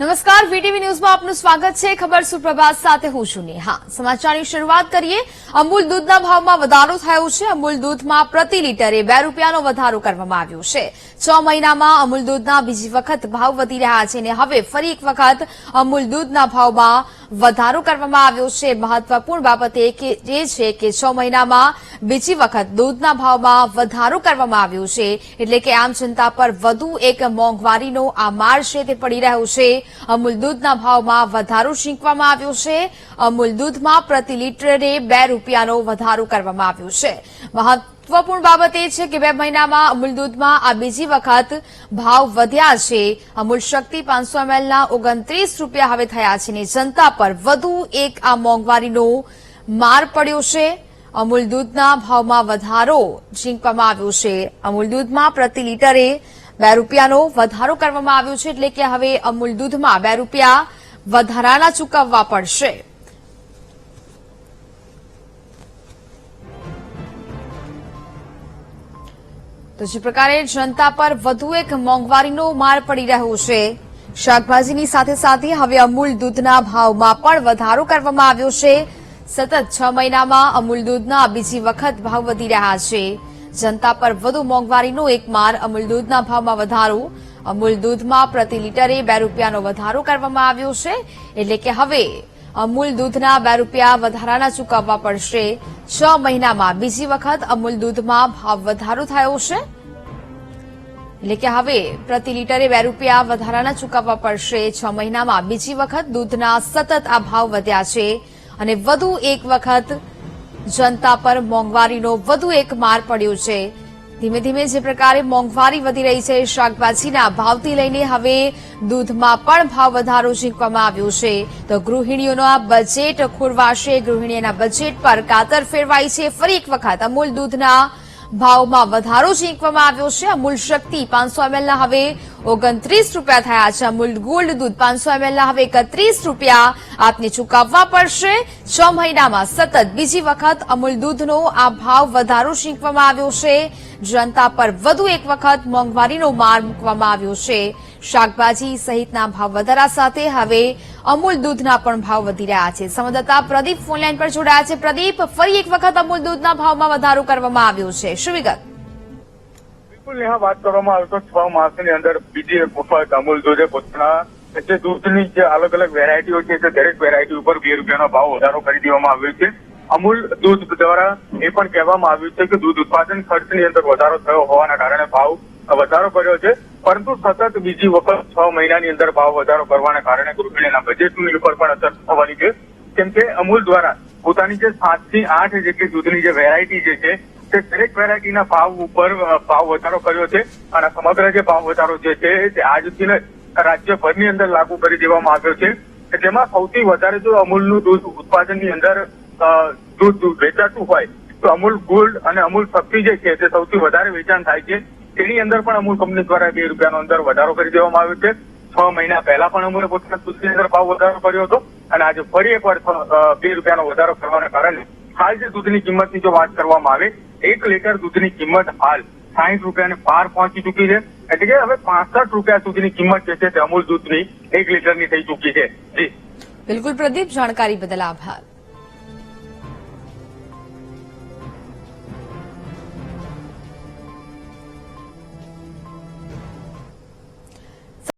નમસ્કાર વીટીવી ન્યૂઝમાં આપનું સ્વાગત છે. ખબર સુપ્રભાત સાથે હું છું નેહા. સમાચારની શરૂઆત કરીએ. અમૂલ દૂધના ભાવમાં વધારો થયો છે. અમૂલ દૂધમાં પ્રતિ લીટરે બે રૂપિયાનો વધારો કરવામાં આવ્યો છે. છ મહિનામાં અમૂલ દૂધના બીજી વખત ભાવ વધી રહ્યા છે અને હવે ફરી એક વખત અમૂલ દૂધના ભાવમાં વધારો કરવામાં આવ્યો છે. મહત્વપૂર્ણ બાબત એ છે કે છ મહિનામાં બીજી વખત દૂધના ભાવમાં વધારો કરવામાં આવ્યો છે. એટલે કે આમ જનતા પર વધુ એક મોંઘવારીનો આ માર છે તે પડી રહ્યો છે. અમૂલ દૂધના ભાવમાં વધારો શીંકવામાં આવ્યો છે. અમૂલ દૂધમાં પ્રતિ લીટરે બે રૂપિયાનો વધારો કરવામાં આવ્યો છે. મહત્વપૂર્ણ બાબત એ છે કે બે મહિનામાં અમૂલ દૂધમાં આ બીજી વખત ભાવ વધ્યા છે. અમૂલ શક્તિ પાંચસો એમએલના ઓગણત્રીસ રૂપિયા હવે થયા છે અને જનતા પર વધુ એક આ મોંઘવારીનો માર પડ્યો છે. અમૂલ દૂધના ભાવમાં વધારો ઝીંકવામાં આવ્યો છે. અમૂલ દૂધમાં પ્રતિ લીટરે બે રૂપિયાનો વધારો કરવામાં આવ્યો છે એટલે કે હવે અમૂલ દૂધમાં બે રૂપિયા વધારાના ચૂકવવા પડશે. તો જે પ્રકારે જનતા પર વધુ એક મોંઘવારીનો માર પડી રહ્યો છે. શાકભાજીની સાથે સાથે હવે અમૂલ દૂધના ભાવમાં પણ વધારો કરવામાં આવ્યો છે. સતત છ મહિનામાં અમૂલ દૂધના બીજી વખત ભાવ વધી રહ્યા છે. જનતા પર વધુ મોંઘવારીનો એક માર અમૂલ દૂધના ભાવમાં વધારો. અમૂલ દૂધમાં પ્રતિ લીટરે બે રૂપિયાનો વધારો કરવામાં આવ્યો છે. એટલે કે હવે અમૂલ દૂધના બે રૂપિયા વધારાના ચૂકવવા પડશે. છ મહિનામાં બીજી વખત અમૂલ દૂધમાં ભાવ વધારો થયો છે. એટલે કે હવે પ્રતિ લીટરે બે રૂપિયા વધારાના ચૂકવવા પડશે. છ મહિનામાં બીજી વખત દૂધના સતત આ ભાવ વધ્યા છે. અને વધુ એક વખત જનતા પર મોંઘવારીનો વધુ એક માર પડ્યો છે. ધીમે ધીમે જે પ્રકારે મોંઘવારી વધી રહી છે, શાકભાજીના ભાવથી લઈને હવે દૂધમાં પણ ભાવ વધારો ઝીંકવામાં આવ્યો છે. તો ગૃહિણીઓનો આ બજેટ ખોરવાશે. ગૃહિણીઓના બજેટ પર કાતર ફેરવાઈ છે. ફરી એક વખત અમૂલ દૂધના ભાવમાં વધારો ઝીંકવામાં આવ્યો છે. અમૂલ શક્તિ પાંચસો એમએલના હવે ઓગણત્રીસ રૂપિયા થયા છે. અમૂલ ગોલ્ડ દૂધ પાંચસો એમએલના હવે એકત્રીસ રૂપિયા આપને ચૂકવવા પડશે. છ મહિનામાં સતત બીજી વખત અમૂલ દૂધનો આ ભાવ વધારો શીંકવામાં આવ્યો છે. જનતા પર વધુ એક વખત મોંઘવારીનો માર મૂકવામાં આવ્યો છે. શાકભાજી સહિતના ભાવ વધારા સાથે હવે અમૂલ દૂધના પણ ભાવ વધી રહ્યા છે. સંવાદદાતા પ્રદીપ ફોનલાઈન પર જોડાયા છે. પ્રદીપ, ફરી એક વખત અમૂલ દૂધના ભાવમાં વધારો કરવામાં આવ્યો છે. શું વિગત? વાત કરવામાં આવે તો છ માસની અંદર બીજી એક વખત અમૂલ દૂધે પોતાના જે દૂધની જે અલગ અલગ વેરાયટીઓ છે તે દરેક વેરાયટી ઉપર બે રૂપિયાનો ભાવ વધારો કરી દેવામાં આવ્યો છે. અમૂલ દૂધ દ્વારા એ પણ કહેવામાં આવ્યું છે કે દૂધ ઉત્પાદન ખર્ચની અંદર વધારો થયો હોવાના કારણે ભાવ વધારો કર્યો છે. પરંતુ સતત બીજી વખત છ મહિનાની અંદર ભાવ વધારો કરવાના કારણે ગૃહિણીના બજેટની ઉપર પણ અસર થવાની છે. કેમ કે અમૂલ દ્વારા પોતાની જે સાતથી આઠ જેટલી દૂધની જે વેરાયટી જે છે, તે દરેક વેરાયટીના ભાવ ઉપર ભાવ વધારો કર્યો છે. અને સમગ્ર જે ભાવ વધારો જે છે, તે આજથી રાજ્યભરની અંદર લાગુ કરી દેવામાં આવ્યો છે. જેમાં સૌથી વધારે જો અમૂલનું દૂધ ઉત્પાદનની અંદર દૂધ વેચાતું હોય, તો અમૂલ ગોલ્ડ અને અમૂલ શક્તિ જે છે, તે સૌથી વધારે વેચાણ થાય છે. તેની અંદર પણ અમૂલ કંપની દ્વારા બે રૂપિયાનો અંદર વધારો કરી દેવામાં આવ્યો છે. છ મહિના પહેલા પણ અમૂલે પોતાના દૂધની અંદર ભાવ વધારો કર્યો હતો અને આજે ફરી એકવાર બે રૂપિયાનો વધારો કરવાના કારણે હાલ જે દૂધની કિંમતની જો વાત કરવામાં આવે, એક લીટર દૂધની કિંમત હાલ સાહીઠ રૂપિયાને પાર પહોંચી ચૂકી છે. એટલે કે હવે પાસઠ રૂપિયા સુધીની કિંમત જે છે તે અમૂલ દૂધની એક લીટરની થઈ ચૂકી છે. જી. બિલકુલ પ્રદીપ, જાણકારી બદલ આભાર.